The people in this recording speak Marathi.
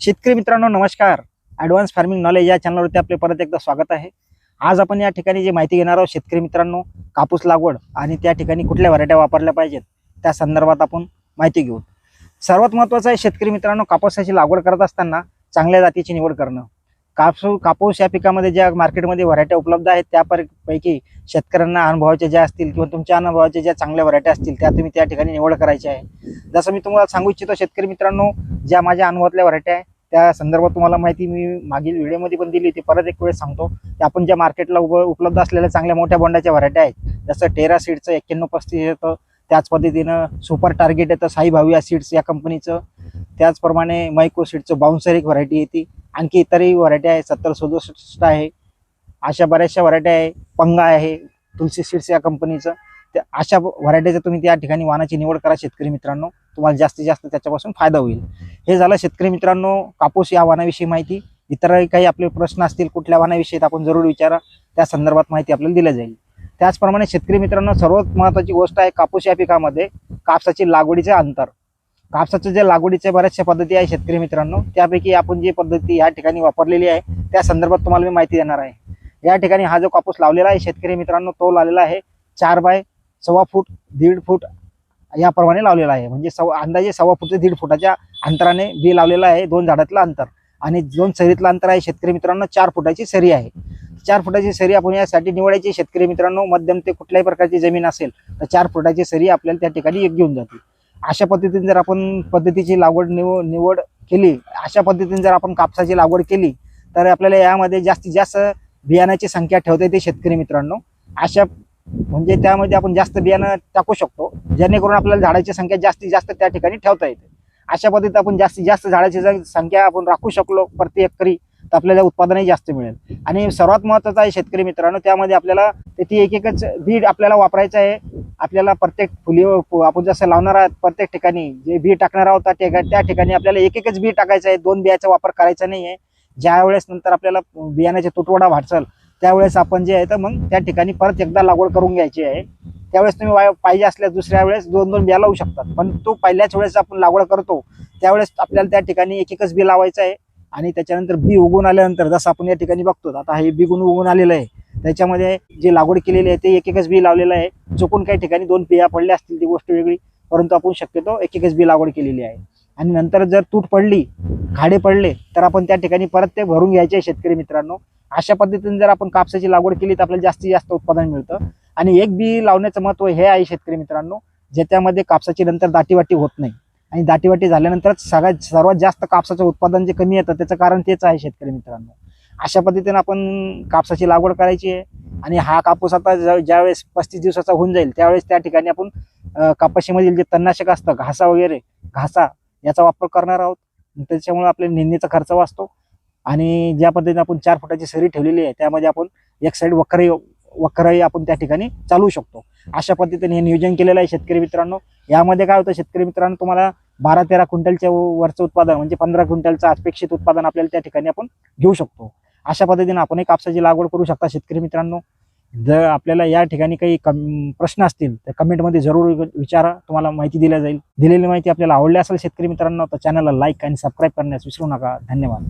शेतकरी मित्रांनो नमस्कार. ॲडव्हान्स फार्मिंग नॉलेज या चॅनलवरती आपले परत एकदा स्वागत आहे. आज आपण या ठिकाणी जी माहिती घेणार आहोत शेतकरी मित्रांनो कापूस लागवड आणि त्या ठिकाणी कुठल्या व्हरायट्या वापरल्या पाहिजेत त्या संदर्भात आपण माहिती घेऊ. सर्वात महत्त्वाचं आहे शेतकरी मित्रांनो कापसाची लागवड करत असताना चांगल्या जातीची निवड करणं. कापसू कापूस या पिकामध्ये ज्या मार्केटमध्ये व्हरायट्या उपलब्ध आहेत त्यापैकी शेतकऱ्यांना अनुभवाच्या ज्या असतील किंवा तुमच्या अनुभवाच्या ज्या चांगल्या व्हरायट्या असतील त्या तुम्ही त्या ठिकाणी निवड करायची आहे. जसं मी तुम्हाला सांगू इच्छितो शेतकरी मित्रांनो ज्या माझ्या अनुभवातल्या व्हरायट्या आहे त्या संदर्भात तुम्हाला माहिती मी मागील व्हिडिओमध्ये पण दिली ती परत एक वेळेस सांगतो की आपण ज्या मार्केटला उप उपलब्ध असलेल्या चांगल्या मोठ्या बोंडाच्या व्हरायट्या आहेत जसं टेरा सीडचं एक्क्याण्णव पस्तीस येतं. त्याच पद्धतीनं सुपर टार्गेट येतं साई भाविया सीड्स या कंपनीचं त्याचप्रमाणे मायक्रो सीडचं बाउन्सर एक व्हरायटी येते. आणखी इतरही व्हरायटी आहे. सत्तर सदुसष्ट आहे. अशा बऱ्याचशा व्हरायटी आहे. पंगा आहे. तुलसी सीड्स या कंपनीचं त्या अशा व्हरायटीचं तुम्ही त्या ठिकाणी वाहनाची निवड करा शेतकरी मित्रांनो. तुम्हाला जास्तीत जास्त त्याच्यापासून फायदा होईल. हे झालं शेतकरी मित्रांनो कापूस या वाहनाविषयी माहिती. इतरही काही आपले प्रश्न असतील कुठल्या वाहनाविषयी आपण जरूर विचारा. त्या संदर्भात माहिती आपल्याला दिली जाईल. त्याचप्रमाणे शेतकरी मित्रांनो सर्वात महत्त्वाची गोष्ट आहे कापूस या पिकामध्ये कापसाची लागवडीचे अंतर. कापसाचं जे लागवडीच्या बऱ्याचशा पद्धती आहे शेतकरी मित्रांनो त्यापैकी आपण जी पद्धती या ठिकाणी वापरलेली आहे त्या संदर्भात तुम्हाला मी माहिती देणार आहे. या ठिकाणी हा जो कापूस लावलेला आहे शेतकरी मित्रांनो तो लावलेला आहे चार बाय सव्वा फूट दीड फूट याप्रमाणे लावलेला आहे. म्हणजे सव्वा अंदाजे सव्वा फूट ते दीड फुटाच्या अंतराने बी लावलेला आहे दोन झाडातलं अंतर. आणि दोन सरीतलं अंतर आहे शेतकरी मित्रांनो चार फुटाची सरी आहे. चार फुटाची सरी आपण यासाठी निवडायची शेतकरी मित्रांनो मध्यम ते कुठल्याही प्रकारची जमीन असेल तर चार फुटाची सरी आपल्याला त्या ठिकाणी एक घेऊन जाते अशा पद्धतीने जर आपण पद्धतीची लागवड निव निवड केली अशा पद्धतीने जर आपण कापसाची लागवड केली तर आपल्याला यामध्ये जास्तीत जास्त बियाण्याची संख्या ठेवता येते शेतकरी मित्रांनो. अशा म्हणजे त्यामध्ये आपण जास्त बियाणं टाकू शकतो जेणेकरून आपल्याला झाडाची संख्या जास्तीत जास्त त्या ठिकाणी ठेवता येते. अशा पद्धतीत आपण जास्तीत जास्त झाडाची जर संख्या आपण राखू शकलो प्रति एकरी. तर आपल्याला उत्पादनही जास्त मिळेल. आणि सर्वात महत्त्वाचं आहे शेतकरी मित्रांनो त्यामध्ये आपल्याला त्याची एक एकच बीड आपल्याला वापरायचं आहे. आपल्याला प्रत्येक फुली आपण जसं लावणार आहोत प्रत्येक ठिकाणी जे बी टाकणार आहोत त्या ठिकाणी त्या ठिकाणी आपल्याला एक एकच बी टाकायचं आहे. दोन बियाचा वापर करायचा नाही आहे ज्या वेळेस नंतर आपल्याला बियाण्याचा तुटवडा वाढचल त्यावेळेस आपण जे आहे तर मग त्या ठिकाणी परत एकदा लागवड करून घ्यायची आहे. त्यावेळेस तुम्ही वाय- पाहिजे असल्यास दुसऱ्या वेळेस दोन दोन बिया लावू शकतात. पण तो पहिल्याच वेळेस आपण लागवड करतो त्यावेळेस आपल्याला त्या ठिकाणी एक एकच बी लावायचं आहे. आणि त्याच्यानंतर बी उगून आल्यानंतर जसं आपण या ठिकाणी बघतो आता हे बिगून उगून आलेलं आहे. त्याच्यामध्ये जे लागवड केलेली आहे ते एक एकच बी लावलेलं आहे. चुकून काही ठिकाणी दोन बिया पडल्या असतील ती गोष्ट वेगळी. परंतु आपण शक्यतो एक एकच बी लागवड केलेली आहे. आणि नंतर जर तूट पडली घाडे पडले तर आपण त्या ठिकाणी परत ते भरून घ्यायचे शेतकरी मित्रांनो. अशा पद्धतीने जर आपण कापसाची लागवड केली तर आपल्याला जास्तीत जास्त उत्पादन मिळतं. आणि एक बी लावण्याचं महत्त्व हे आहे शेतकरी मित्रांनो ज्याच्यामध्ये कापसाची नंतर दाटीवाटी होत नाही. आणि दाटीवाटी झाल्यानंतरच सगळ्यात सर्वात जास्त कापसाचं उत्पादन जे कमी येतं त्याचं कारण तेच आहे शेतकरी मित्रांनो. अशा पद्धतीने आपण कापसाची लागवड करायची आहे. आणि हा कापूस आता ज्यावेळेस पस्तीस दिवसाचा होऊन जाईल त्यावेळेस त्या ठिकाणी आपण कापाशीमधील जे तणनाशक असतं घासा वगैरे घासा याचा वापर करणार आहोत. त्याच्यामुळे आपल्या निंदीचा खर्च वाचतो. आणि ज्या पद्धतीने आपण चार फुटाची सरी ठेवलेली आहे त्यामध्ये आपण एक साईड वखरही वक्रही आपण त्या ठिकाणी चालवू शकतो. अशा पद्धतीने हे नियोजन केलेलं आहे शेतकरी मित्रांनो. यामध्ये काय होतं शेतकरी मित्रांनो तुम्हाला बारा तेरा क्विंटलच्या वरचं उत्पादन म्हणजे पंधरा क्विंटलचं अपेक्षित उत्पादन आपल्याला त्या ठिकाणी आपण घेऊ शकतो. अशा पद्धतीने आपणही कापसाची लागवड करू शकता शेतकरी मित्रांनो. जर आपल्याला या ठिकाणी काही कम प्रश्न असतील तर कमेंटमध्ये जरूर विचारा तुम्हाला माहिती दिल्या जाईल. दिलेली माहिती आपल्याला आवडली असेल शेतकरी मित्रांनो तर चॅनलला लाईक आणि सबस्क्राईब करण्यास विसरू नका. धन्यवाद.